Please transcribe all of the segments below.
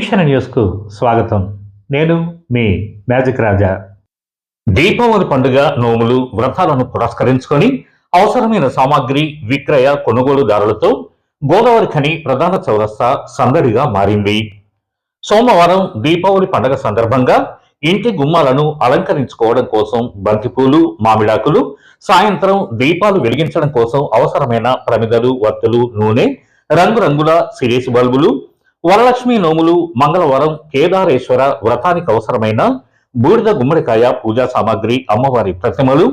వీక్షణ న్యూస్కు స్వాగతం. నేను మీ మ్యాజిక్ రాజా. దీపావళి పండుగ నోములు వ్రతాలను పురస్కరించుకొని అవసరమైన సామాగ్రి విక్రయ కొనుగోలుదారులతో గోదావరి ఖని ప్రధాన చౌరస్తా సందడిగా మారింది. సోమవారం దీపావళి పండుగ సందర్భంగా ఇంటి గుమ్మాలను అలంకరించుకోవడం కోసం బంతిపూలు మామిడాకులు సాయంత్రం దీపాలు వెలిగించడం కోసం అవసరమైన ప్రమిదలు వత్తులు నూనె రంగురంగుల సిరీస్ బల్బులు వరలక్ష్మి నోములు మంగళవారం కేదారేశ్వర వ్రతానికి అవసరమైన బూడిద గుమ్మడికాయ పూజా సామాగ్రి అమ్మవారి ప్రతిమలు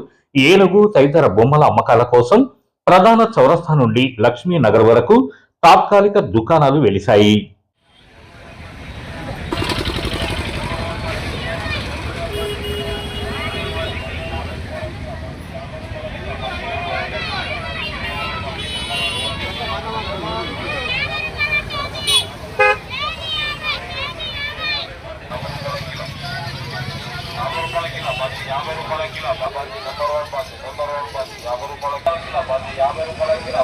ఏనుగు తదితర బొమ్మల అమ్మకాల కోసం ప్రధాన చౌరస్తా నుండి లక్ష్మీ నగర్ వరకు తాత్కాలిక దుకాణాలు వెలిశాయి. యాభై రూపాయల కిలో పది number one pass number one pass యాభై రూపాయల కిలో పది యాభై రూపాయల కిలో